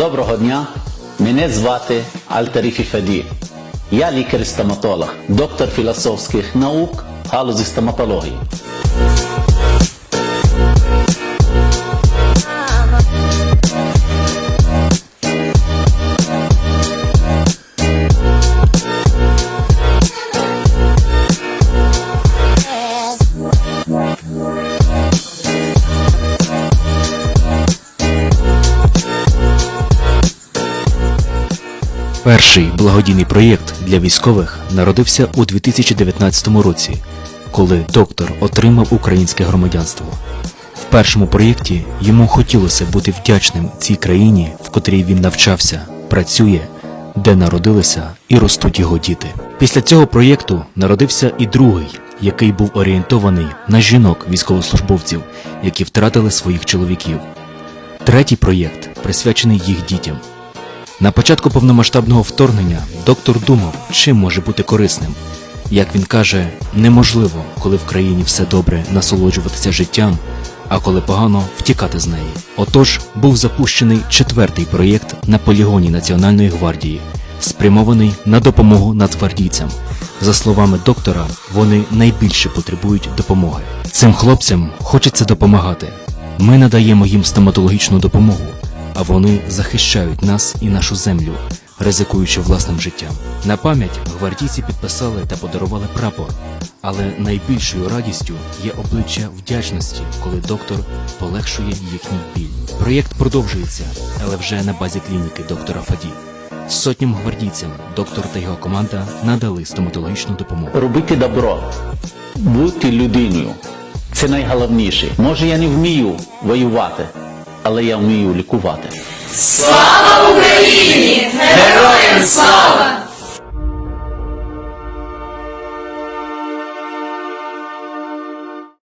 Доброго дня, мене звати Альтаріфі Фаді. Я лікар-стоматолог, доктор філософських наук галузі стоматології. Перший благодійний проєкт для військових народився у 2019 році, коли доктор отримав українське громадянство. В першому проєкті йому хотілося бути вдячним цій країні, в котрій він навчався, працює, де народилися і ростуть його діти. Після цього проєкту народився і другий, який був орієнтований на жінок військовослужбовців, які втратили своїх чоловіків. Третій проєкт присвячений їх дітям. На початку повномасштабного вторгнення доктор думав, чим може бути корисним. Як він каже, неможливо, коли в країні все добре, насолоджуватися життям, а коли погано втікати з неї. Отож був запущений четвертий проєкт на полігоні Національної гвардії, спрямований на допомогу нацгвардійцям. За словами доктора, вони найбільше потребують допомоги. Цим хлопцям хочеться допомагати. Ми надаємо їм стоматологічну допомогу а вони захищають нас і нашу землю, ризикуючи власним життям. На пам'ять гвардійці підписали та подарували прапор, але найбільшою радістю є обличчя вдячності, коли доктор полегшує їхній біль. Проєкт продовжується, але вже на базі клініки доктора Фаді. Сотням гвардійцям доктор та його команда надали стоматологічну допомогу. Робити добро, бути людиною. Це найголовніше. Може, я не вмію воювати, але я вмію лікувати. Слава Україні! Героям слава!